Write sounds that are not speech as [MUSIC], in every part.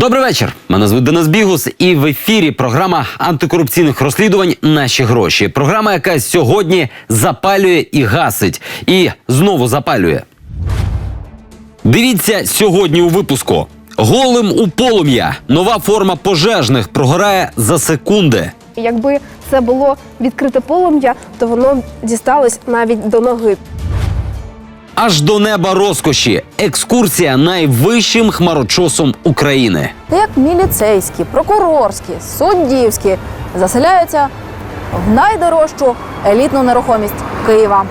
Добрий вечір. Мене звуть Денис Бігус, і в ефірі програма антикорупційних розслідувань Наші гроші. Програма, яка сьогодні запалює і гасить, і знову запалює. Дивіться сьогодні у випуску. Голим у полум'я. Нова форма пожежних прогорає за секунди. Якби це було відкрите полум'я, то воно дісталось навіть до ноги. Аж до неба розкоші. Екскурсія найвищим хмарочосом України. як міліцейські, прокурорські, суддівські заселяються в найдорожчу елітну нерухомість Києва.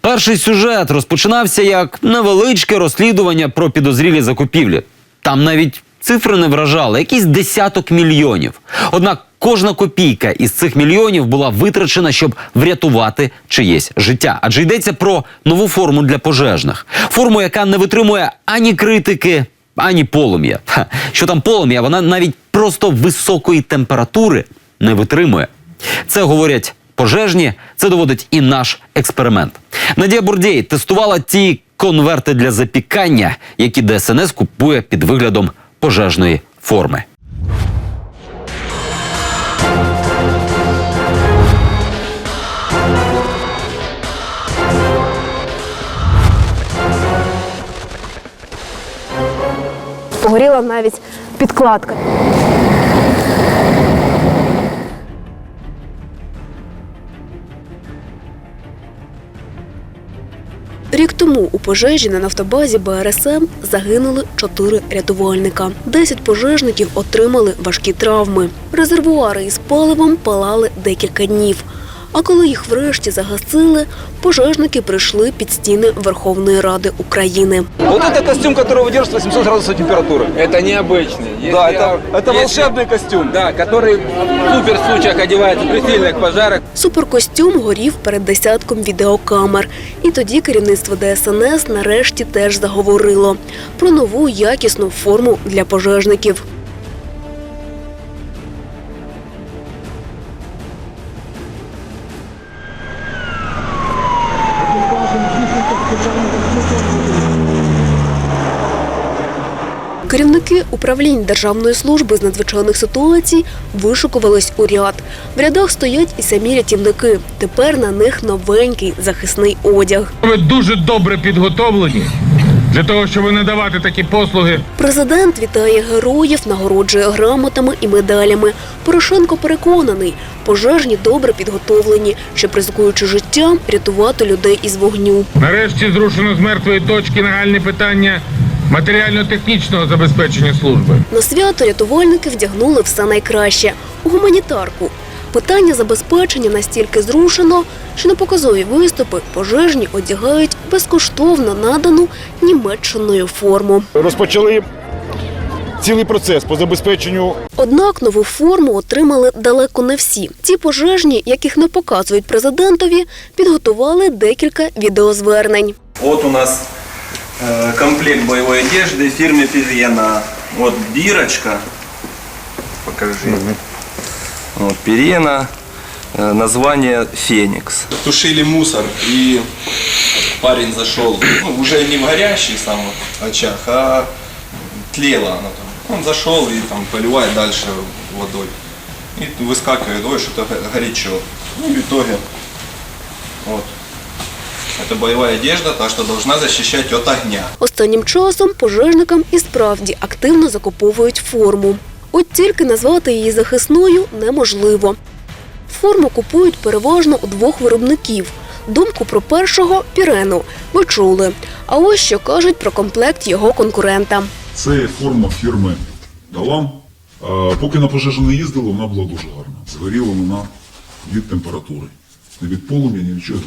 Перший сюжет розпочинався як невеличке розслідування про підозрілі закупівлі. Там навіть цифри не вражали, якийсь десяток мільйонів. Однак кожна копійка із цих мільйонів була витрачена, щоб врятувати чиєсь життя. Адже йдеться про нову форму для пожежних. Форму, яка не витримує ані критики, ані полум'я. Що там полум'я, вона навіть просто високої температури не витримує. Це говорять пожежні, це доводить і наш експеримент. Надія Бурдєй тестувала ті конверти для запікання, які ДСНС купує під виглядом пожежної форми. Погоріла навіть підкладка. Тому у пожежі на нафтобазі БРСМ загинули чотири рятувальника. Десять пожежників отримали важкі травми. Резервуари із паливом палали декілька днів. А коли їх врешті загасили, пожежники прийшли під стіни Верховної Ради України. Вот это костюм, который выдерживает 800 градусов температуры. Это необычный. Если Да, это, я- это если- волшебный костюм. Да, который в супер случаях одевается при сильных пожарах. Суперкостюм горів перед десятком відеокамер. І тоді керівництво ДСНС нарешті теж заговорило про нову якісну форму для пожежників. Керівники управлінь Державної служби з надзвичайних ситуацій вишукувались у ряд. В рядах стоять і самі рятівники. Тепер на них новенький захисний одяг. Ви дуже добре підготовлені для того, щоб надавати такі послуги. Президент вітає героїв, нагороджує грамотами і медалями. Порошенко переконаний, пожежні добре підготовлені, щоб ризикуючи життям, рятувати людей із вогню. Нарешті зрушено з мертвої точки нагальне питання матеріально-технічного забезпечення служби. На свято рятувальники вдягнули все найкраще у гуманітарку. Питання забезпечення настільки зрушено, що на показові виступи пожежні одягають безкоштовно надану Німеччиною форму. розпочали цілий процес по забезпеченню Однак нову форму отримали далеко не всі. Ці пожежні, яких не показують президентові, підготували декілька відеозвернень. Вот у нас комплект боевой одежды фирмы Пирена. Вот бирочка. Покажи. Вот Пирена. Э, название Феникс. Тушили мусор и парень зашел, ну, уже не в горящий сам очаг, а тлело оно там. Он зашел и там поливает дальше водой. И выскакивает, ой, что-то го- горячо. Ну и в итоге вот это боевая одежда, так что должна защищать от огня. Останнім часом пожежникам і справді активно закуповують форму. От тільки назвати її захисною неможливо. Форму купують переважно у двох виробників. Думку про першого пірену ви чули. А ось що кажуть про комплект його конкурента. Це форма фірми Далам. Поки на пожежу не їздили, вона була дуже гарна. Згоріла вона від температури. Не від полум'я, ні від чого.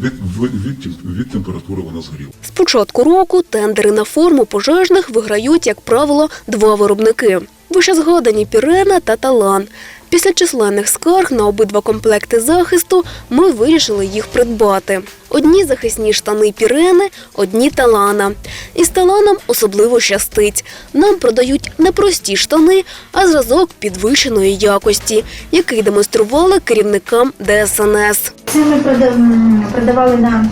Від, від, від, температури вона згоріла. З початку року тендери на форму пожежних виграють, як правило, два виробники: вище згадані Пірена та Талан. Після численних скарг на обидва комплекти захисту ми вирішили їх придбати. Одні захисні штани Пірени, одні Талана. І з Таланом особливо щастить. Нам продають не прості штани, а зразок підвищеної якості, який демонстрували керівникам ДСНС. Це ми продавали на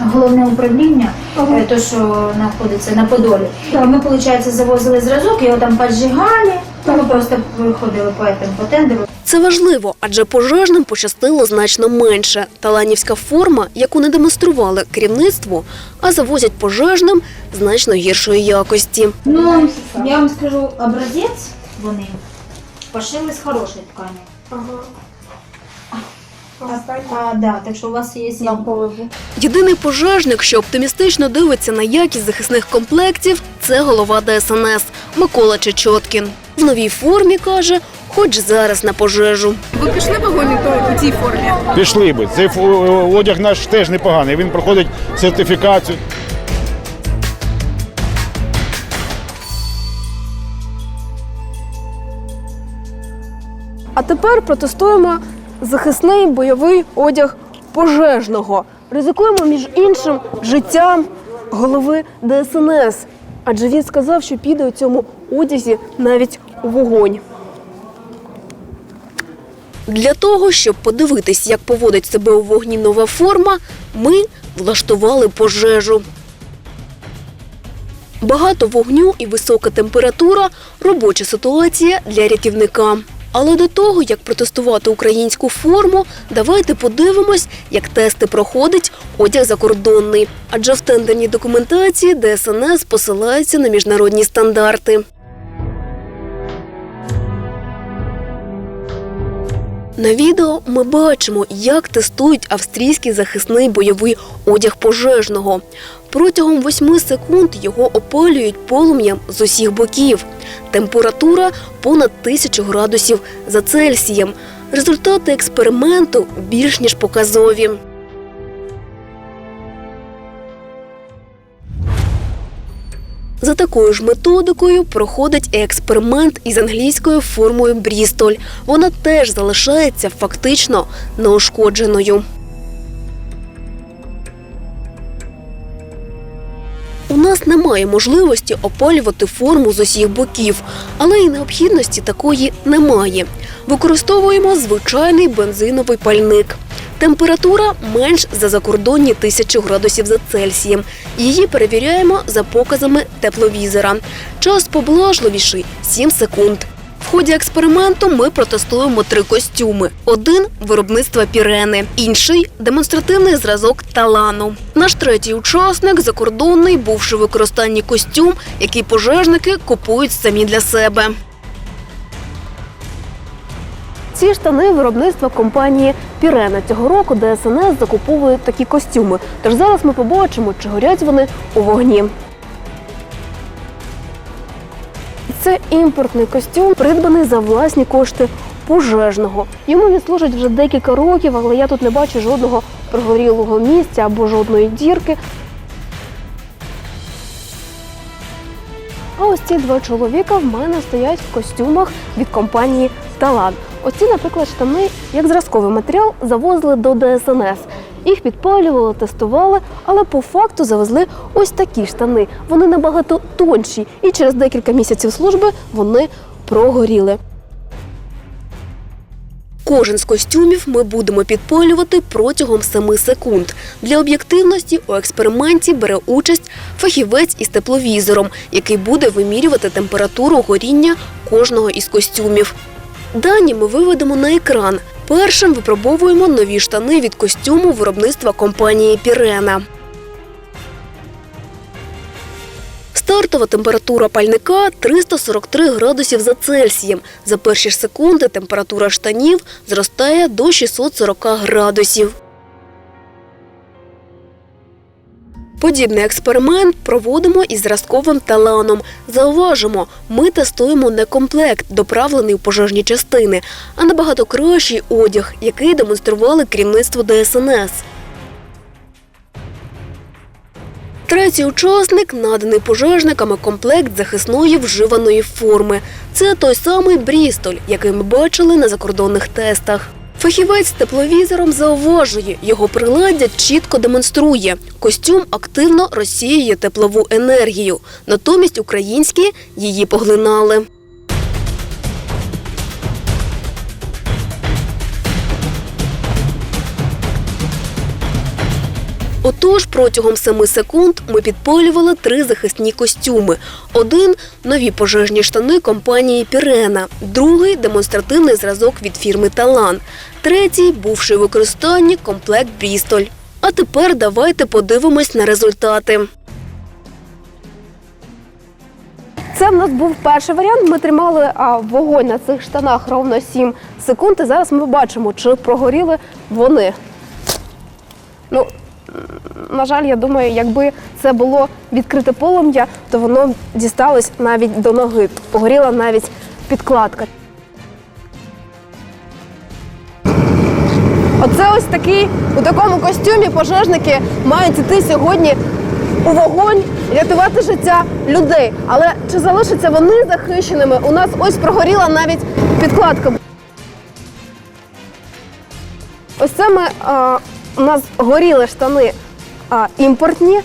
головне управління, е, то що знаходиться на Подолі. Ми, виходить, завозили зразок, його там поджигали. Ми просто виходили поетам по тендеру. Це важливо, адже пожежним пощастило значно менше. Таланівська форма, яку не демонстрували керівництву, а завозять пожежним значно гіршої якості. Ну, я вам скажу, образець вони пошили з хорошої ткані. А, а, да, так що у вас є Єдиний пожежник, що оптимістично дивиться на якість захисних комплектів, це голова ДСНС Микола Чечоткін. В новій формі каже, хоч зараз на пожежу. Ви пішли в вогонь у цій формі? Пішли би. Цей одяг наш теж непоганий. Він проходить сертифікацію. А тепер протестуємо захисний бойовий одяг пожежного. Ризикуємо між іншим життям голови ДСНС. Адже він сказав, що піде у цьому одязі навіть у вогонь. Для того, щоб подивитись, як поводить себе у вогні нова форма, ми влаштували пожежу. Багато вогню і висока температура робоча ситуація для рятівника. Але до того, як протестувати українську форму, давайте подивимось, як тести проходить одяг закордонний. Адже в тендерній документації ДСНС посилається на міжнародні стандарти. На відео ми бачимо, як тестують австрійський захисний бойовий одяг пожежного. Протягом 8 секунд його опалюють полум'ям з усіх боків. Температура понад 1000 градусів за Цельсієм. Результати експерименту більш ніж показові. За такою ж методикою проходить експеримент із англійською формою Брістоль. Вона теж залишається фактично неушкодженою. У нас немає можливості опалювати форму з усіх боків, але і необхідності такої немає. Використовуємо звичайний бензиновий пальник. Температура менш за закордонні тисячу градусів за Цельсієм. Її перевіряємо за показами тепловізора. Час поблажливіший 7 секунд. В ході експерименту ми протестуємо три костюми: один виробництва пірени, інший демонстративний зразок талану. Наш третій учасник закордонний, бувши в використанні костюм, який пожежники купують самі для себе. Ці штани виробництва компанії Пірена. Цього року ДСНС закуповує такі костюми. Тож зараз ми побачимо, чи горять вони у вогні. Це імпортний костюм, придбаний за власні кошти пожежного. Йому він служить вже декілька років, але я тут не бачу жодного прогорілого місця або жодної дірки. А ось ці два чоловіка в мене стоять в костюмах від компанії Талан. Оці, наприклад, штани, як зразковий матеріал, завозили до ДСНС. Їх підпалювали, тестували, але по факту завезли ось такі штани. Вони набагато тонші, і через декілька місяців служби вони прогоріли. Кожен з костюмів ми будемо підпалювати протягом 7 секунд. Для об'єктивності у експерименті бере участь фахівець із тепловізором, який буде вимірювати температуру горіння кожного із костюмів. Дані ми виведемо на екран. Першим випробовуємо нові штани від костюму виробництва компанії Пірена. Стартова температура пальника 343 градусів за Цельсієм. За перші ж секунди температура штанів зростає до 640 градусів. Подібний експеримент проводимо із зразковим таланом. Зауважимо, ми тестуємо не комплект, доправлений у пожежні частини, а набагато кращий одяг, який демонстрували керівництво ДСНС. Третій учасник наданий пожежниками комплект захисної вживаної форми. Це той самий Брістоль, який ми бачили на закордонних тестах. Фахівець тепловізором зауважує, його приладдя чітко демонструє. Костюм активно розсіює теплову енергію. Натомість українські її поглинали. Отож, протягом 7 секунд ми підпалювали три захисні костюми. Один нові пожежні штани компанії Пірена, другий демонстративний зразок від фірми Талан, третій бувший у використанні комплект Брістоль. А тепер давайте подивимось на результати. Це в нас був перший варіант. Ми тримали вогонь на цих штанах ровно 7 секунд. І зараз ми бачимо, чи прогоріли вони. Ну, на жаль, я думаю, якби це було відкрите полум'я, то воно дісталось навіть до ноги. Погоріла навіть підкладка. Оце ось такий у такому костюмі пожежники мають іти сьогодні у вогонь рятувати життя людей. Але чи залишаться вони захищеними? У нас ось прогоріла навіть підкладка. Ось це ми а, у нас горіли штани а, імпортні.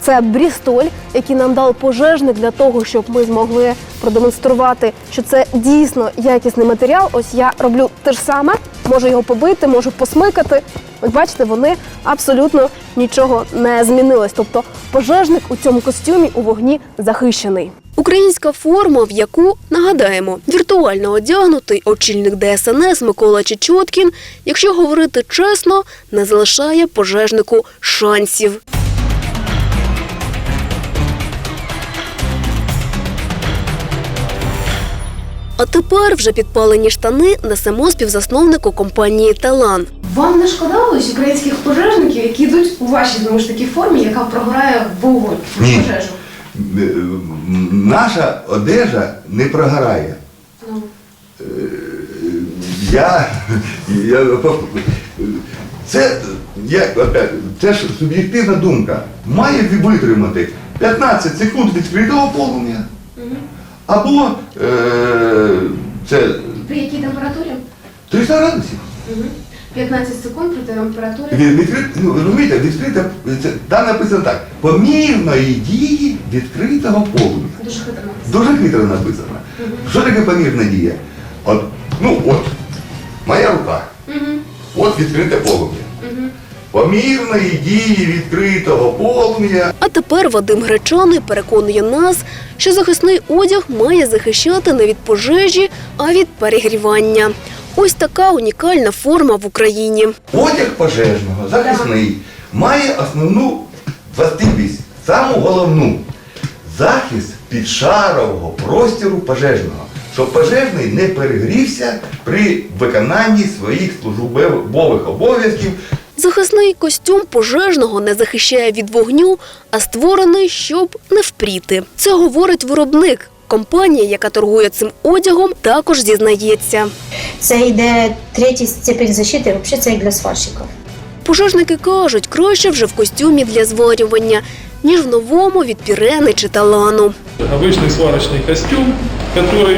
Це Брістоль, який нам дав пожежник для того, щоб ми змогли продемонструвати, що це дійсно якісний матеріал. Ось я роблю те ж саме, можу його побити, можу посмикати. Ось бачите, вони абсолютно нічого не змінилось. Тобто пожежник у цьому костюмі у вогні захищений. Українська форма, в яку нагадаємо, віртуально одягнутий очільник ДСНС Микола Чечоткін, якщо говорити чесно, не залишає пожежнику шансів. А тепер вже підпалені штани несемо співзасновнику компанії Талан. Вам не шкода ось українських пожежників, які йдуть у вашій знову ж таки формі, яка програє вогонь Ні. Наша одежа не прогорає. Е, Я, я це, я, це ж суб'єктивна думка. Має витримати 15 секунд відкритого полум'я. Або е, це При якій температурі? 300 градусів. 15 секунд при температурі. Відкрит, ну, розумієте, відкрита, це, там написано так, помірної дії відкритого полум'я. Дуже хитро. Дуже хитро написано. Що таке помірна дія? От, ну от, моя рука. От відкрите полум'я. Помірної дії відкритого полум'я. А тепер Вадим Гречаний переконує нас, що захисний одяг має захищати не від пожежі, а від перегрівання. Ось така унікальна форма в Україні. Одяг пожежного, захисний, має основну властивість, саму головну захист підшарового простіру пожежного, щоб пожежний не перегрівся при виконанні своїх службових обов'язків Захисний костюм пожежного не захищає від вогню, а створений, щоб не впріти. Це говорить виробник. Компанія, яка торгує цим одягом, також зізнається Це йде третій степень защити, взагалі це як для сварщиків. Пожежники кажуть, краще вже в костюмі для зварювання, ніж в новому від пірени чи талану. Обычный сварочный костюм, который,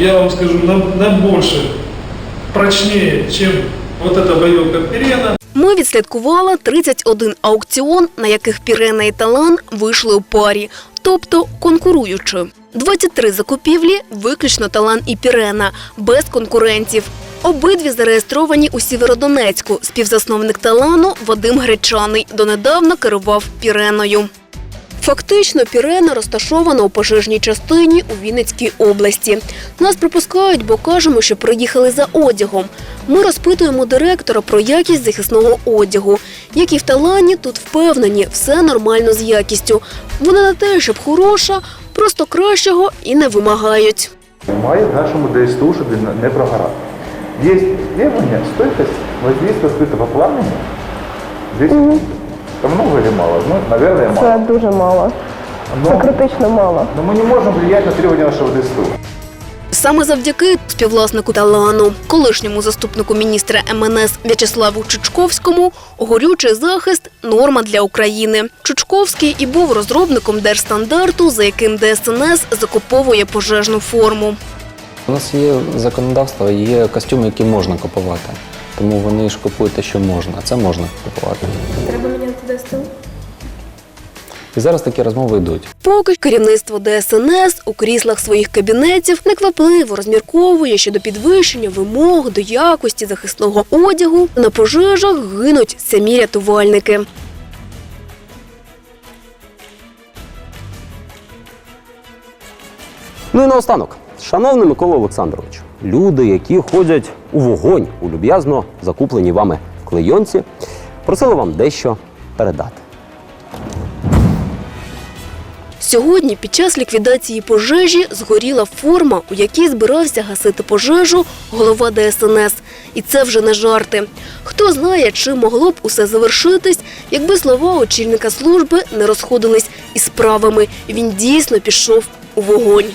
я вам скажу, на, на больше прочнее, чем вот эта боевка Пирена. Ми відслідкували 31 аукціон, на яких Пірена і Талан вийшли у парі, тобто конкуруючи. 23 закупівлі виключно Талан і Пірена, без конкурентів. Обидві зареєстровані у Сєвєродонецьку. Співзасновник Талану Вадим Гречаний донедавна керував Піреною. Фактично, Пірена розташована у пожежній частині у Вінницькій області. Нас пропускають, бо кажемо, що приїхали за одягом. Ми розпитуємо директора про якість захисного одягу. Як і в Талані, тут впевнені, все нормально з якістю. Вона не те, щоб хороша, просто кращого і не вимагають. Має в нашому ДСТУ, щоб він не прогорав. Є требования, стойкость воздействия открытого пламени 10 Это много или мало? Ну, наверное, мало. Це дуже мало. Це критично мало. но мы не можем влиять на требования нашего ДСТУ. Саме завдяки співвласнику Талану, колишньому заступнику міністра МНС В'ячеславу Чучковському, горючий захист норма для України. Чучковський і був розробником держстандарту, за яким ДСНС закуповує пожежну форму. У нас є законодавство, є костюми, які можна купувати. Тому вони ж купують те, що можна. Це можна купувати. Треба? І зараз такі розмови йдуть. Поки керівництво ДСНС у кріслах своїх кабінетів неквапливо розмірковує щодо підвищення вимог до якості захисного одягу, на пожежах гинуть самі рятувальники. Ну і наостанок, шановний Микола Олександрович, люди, які ходять у вогонь у люб'язно закуплені вами клейонці, просили вам дещо передати. Сьогодні під час ліквідації пожежі згоріла форма, у якій збирався гасити пожежу голова ДСНС. І це вже не жарти. Хто знає, чи могло б усе завершитись, якби слова очільника служби не розходились із справами. Він дійсно пішов у вогонь.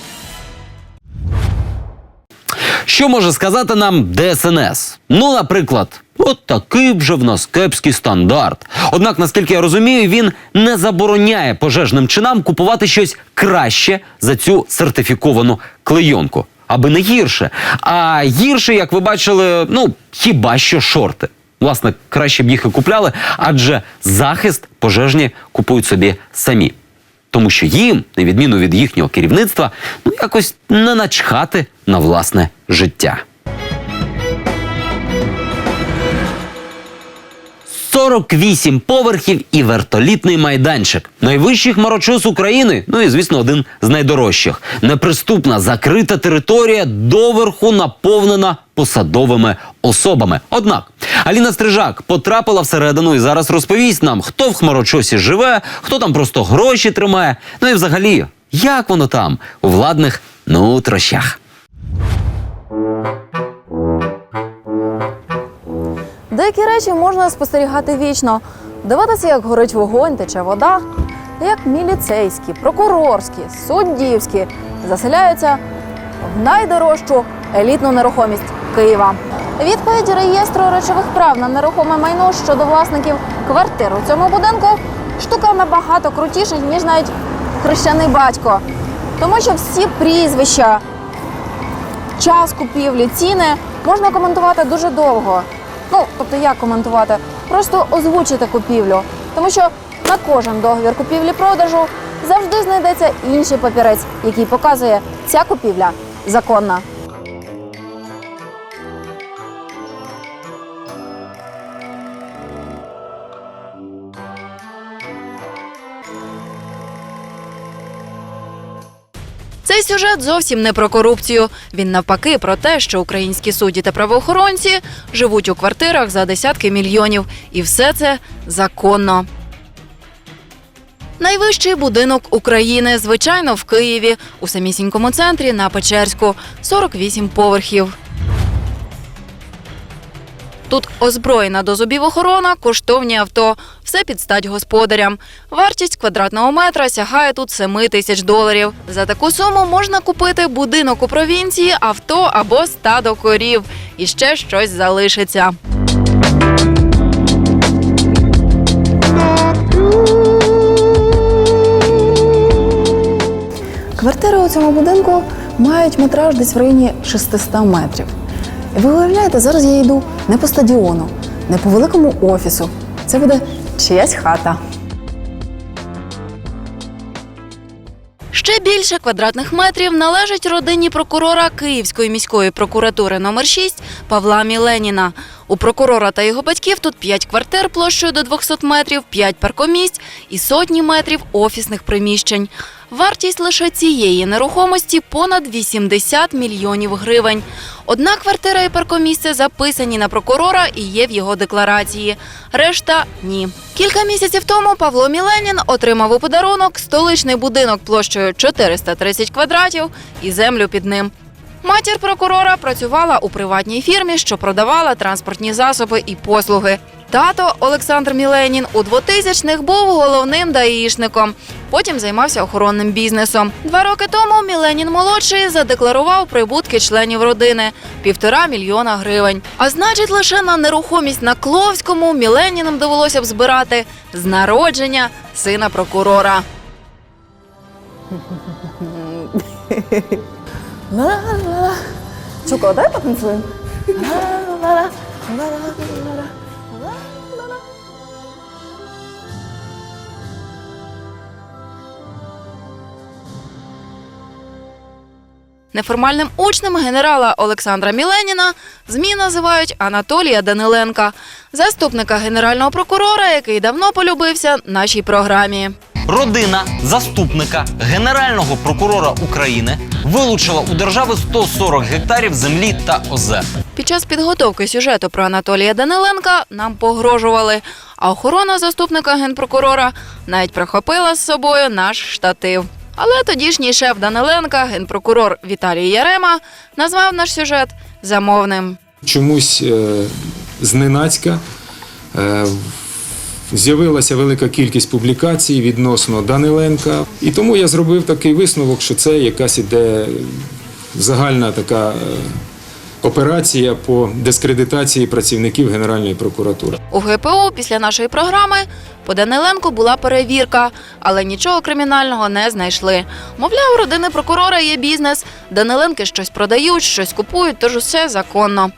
Що може сказати нам ДСНС? Ну, наприклад, от такий вже в нас кепський стандарт. Однак, наскільки я розумію, він не забороняє пожежним чинам купувати щось краще за цю сертифіковану клейонку. Аби не гірше. А гірше, як ви бачили, ну хіба що шорти. Власне, краще б їх і купляли, адже захист пожежні купують собі самі. Тому що їм, на відміну від їхнього керівництва, ну якось не начхати на власне життя. 48 поверхів і вертолітний майданчик. Найвищий хмарочос України. Ну і звісно, один з найдорожчих. Неприступна закрита територія доверху наповнена посадовими особами. Однак Аліна Стрижак потрапила всередину і зараз розповість нам, хто в хмарочосі живе, хто там просто гроші тримає. Ну і взагалі, як воно там у владних нутрощах. Деякі речі можна спостерігати вічно, дивитися, як горить вогонь, тече вода, як міліцейські, прокурорські, суддівські заселяються в найдорожчу елітну нерухомість Києва. Відповідь реєстру речових прав на нерухоме майно щодо власників квартир у цьому будинку штука набагато крутіша, ніж навіть хрещений батько. Тому що всі прізвища, час купівлі, ціни можна коментувати дуже довго. Ну, тобто як коментувати? Просто озвучити купівлю. Тому що на кожен договір купівлі-продажу завжди знайдеться інший папірець, який показує, ця купівля законна. Сюжет зовсім не про корупцію. Він навпаки про те, що українські судді та правоохоронці живуть у квартирах за десятки мільйонів, і все це законно. Найвищий будинок України, звичайно, в Києві, у самісінькому центрі на Печерську, 48 поверхів. Тут озброєна до зубів охорона, коштовні авто, все під стать господарям. Вартість квадратного метра сягає тут 7 тисяч доларів. За таку суму можна купити будинок у провінції, авто або стадо корів. І ще щось залишиться. Квартири у цьому будинку мають метраж десь в районі 600 метрів. Ви уявляєте, зараз я йду не по стадіону, не по великому офісу. Це буде чиясь хата. Ще більше квадратних метрів належить родині прокурора Київської міської прокуратури номер 6 Павла Міленіна. У прокурора та його батьків тут 5 квартир площею до 200 метрів, 5 паркомісць і сотні метрів офісних приміщень. Вартість лише цієї нерухомості понад 80 мільйонів гривень. Одна квартира і паркомісце записані на прокурора і є в його декларації. Решта ні. Кілька місяців тому Павло Міленін отримав у подарунок столичний будинок площею 430 квадратів і землю під ним. Матір прокурора працювала у приватній фірмі, що продавала транспортні засоби і послуги. Тато Олександр Міленін у 2000-х був головним даїшником. Потім займався охоронним бізнесом. Два роки тому Міленін молодший задекларував прибутки членів родини півтора мільйона гривень. А значить, лише на нерухомість на Кловському Міленінам довелося б збирати з народження сина прокурора. Ла-ла-ла. Дай потанцюємо. Неформальним учнем генерала Олександра Міленіна ЗМІ називають Анатолія Даниленка, заступника генерального прокурора, який давно полюбився нашій програмі. Родина заступника генерального прокурора України вилучила у держави 140 гектарів землі та озер. Під час підготовки сюжету про Анатолія Даниленка нам погрожували, а охорона заступника генпрокурора навіть прихопила з собою наш штатив. Але тодішній шеф Даниленка, генпрокурор Віталій Ярема, назвав наш сюжет замовним. Чомусь е, зненацька е, з'явилася велика кількість публікацій відносно Даниленка. І тому я зробив такий висновок, що це якась іде загальна така е, операція по дискредитації працівників Генеральної прокуратури. У ГПУ після нашої програми по Даниленку була перевірка, але нічого кримінального не знайшли. Мовляв, у родини прокурора є бізнес, Даниленки щось продають, щось купують, тож усе законно.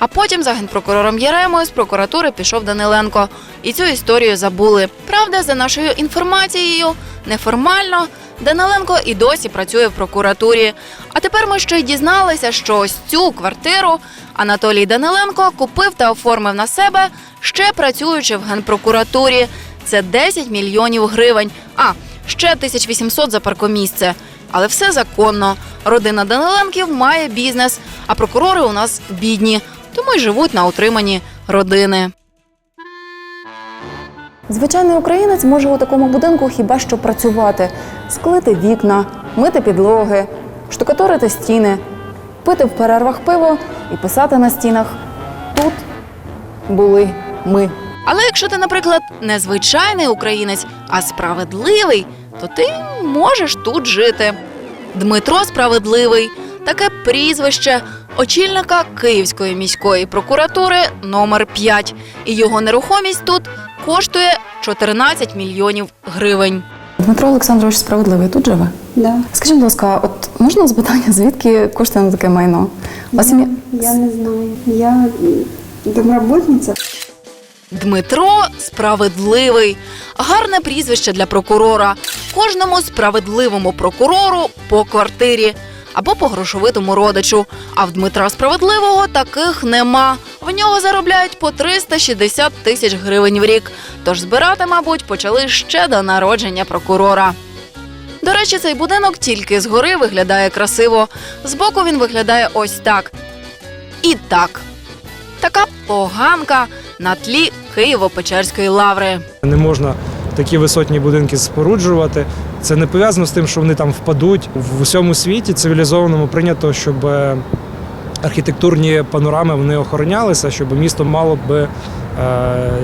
А потім за генпрокурором Єремою з прокуратури пішов Даниленко. І цю історію забули. Правда, за нашою інформацією, неформально Даниленко і досі працює в прокуратурі. А тепер ми ще й дізналися, що ось цю квартиру Анатолій Даниленко купив та оформив на себе, ще працюючи в генпрокуратурі. Це 10 мільйонів гривень. А ще 1800 за паркомісце. Але все законно. Родина Даниленків має бізнес, а прокурори у нас бідні, тому й живуть на утриманні родини. Звичайний українець може у такому будинку хіба що працювати, склити вікна, мити підлоги, штукатурити стіни, пити в перервах пиво і писати на стінах. Тут були ми. Але якщо ти, наприклад, не звичайний українець, а справедливий, то ти можеш тут жити. Дмитро Справедливий таке прізвище очільника Київської міської прокуратури номер 5 І його нерухомість тут коштує 14 мільйонів гривень. Дмитро Олександрович справедливий тут живе? Да. Скажіть, будь ласка, от можна запитання, звідки кошти на таке майно? У вас? Я не знаю. Я домработниця. Дмитро справедливий. Гарне прізвище для прокурора. Кожному справедливому прокурору по квартирі або по грошовитому родичу. А в Дмитра Справедливого таких нема. В нього заробляють по 360 тисяч гривень в рік. Тож збирати, мабуть, почали ще до народження прокурора. До речі, цей будинок тільки згори виглядає красиво. Збоку він виглядає ось так. І так. Така поганка на тлі Києво-Печерської лаври. Не можна такі висотні будинки споруджувати. Це не пов'язано з тим, що вони там впадуть. В усьому світі цивілізованому прийнято, щоб е, архітектурні панорами вони охоронялися, щоб місто мало б е,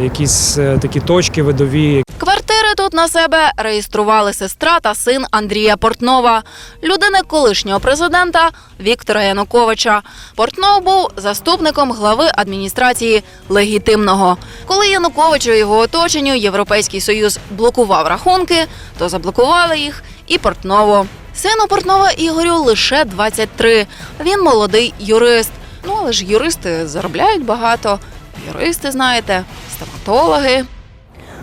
якісь е, такі точки видові, Квартири тут на себе реєстрували сестра та син Андрія Портнова, людини колишнього президента Віктора Януковича. Портнов був заступником глави адміністрації легітимного. Коли Януковичу і його оточенню Європейський Союз блокував рахунки, то заблокували їх і Портнову. Сину Портнова Ігорю лише 23. Він молодий юрист. Ну але ж юристи заробляють багато. Юристи, знаєте, стоматологи.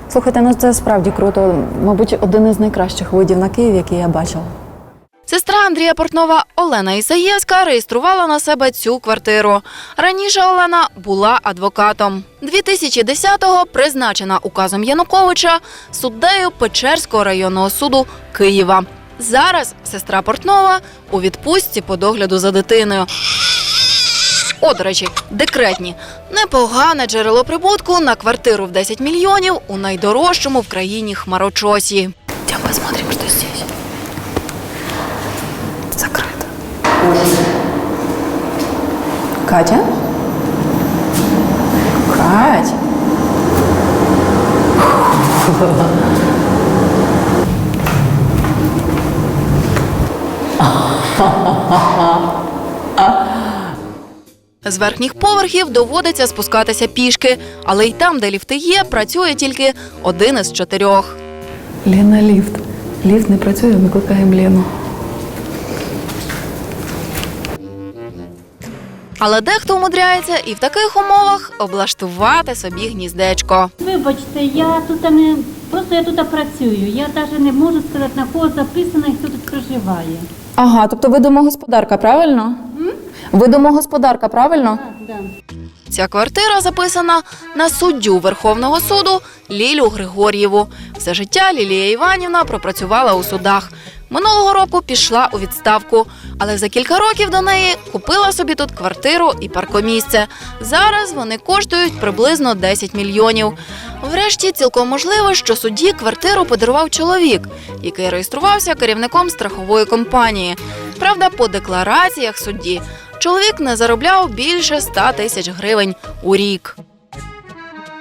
Слухайте, ну це справді круто. Мабуть, один із найкращих видів на Київ, який я бачила. Сестра Андрія Портнова Олена Ісаєвська реєструвала на себе цю квартиру. Раніше Олена була адвокатом. 2010-го призначена указом Януковича суддею Печерського районного суду Києва. Зараз сестра Портнова у відпустці по догляду за дитиною. О, до речі, декретні. Непогане джерело прибутку на квартиру в 10 мільйонів у найдорожчому в країні хмарочосі. Йдемо посмотрим, що здесь. Закрито. Катя? Кать? [LAUGHS] З верхніх поверхів доводиться спускатися пішки, але й там, де ліфти є, працює тільки один із чотирьох. Лена, ліфт. Ліфт не працює, викликаємо Лену. Але дехто умудряється і в таких умовах облаштувати собі гніздечко. Вибачте, я тут не просто я тут працюю. Я навіть не можу сказати на кого записано і хто тут проживає. Ага, тобто ви домогосподарка, правильно? Ви домогосподарка, правильно? Да. Ця квартира записана на суддю Верховного суду Лілю Григор'єву. Все життя Лілія Іванівна пропрацювала у судах. Минулого року пішла у відставку, але за кілька років до неї купила собі тут квартиру і паркомісце. Зараз вони коштують приблизно 10 мільйонів. Врешті цілком можливо, що судді квартиру подарував чоловік, який реєструвався керівником страхової компанії. Правда, по деклараціях судді чоловік не заробляв більше 100 тисяч гривень у рік.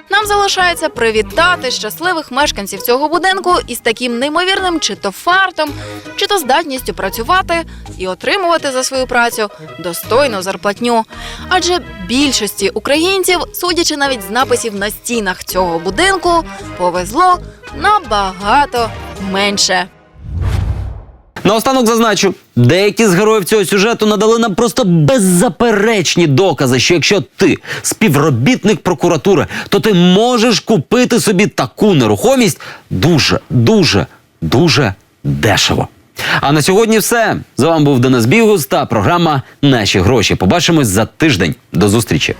Нам залишається привітати щасливих мешканців цього будинку із таким неймовірним чи то фартом, чи то здатністю працювати і отримувати за свою працю достойну зарплатню. Адже більшості українців, судячи навіть з написів на стінах цього будинку, повезло набагато менше. Наостанок зазначу, деякі з героїв цього сюжету надали нам просто беззаперечні докази, що якщо ти співробітник прокуратури, то ти можеш купити собі таку нерухомість дуже, дуже, дуже дешево. А на сьогодні все. З вами був Денис Бігус та програма Наші гроші. Побачимось за тиждень. До зустрічі.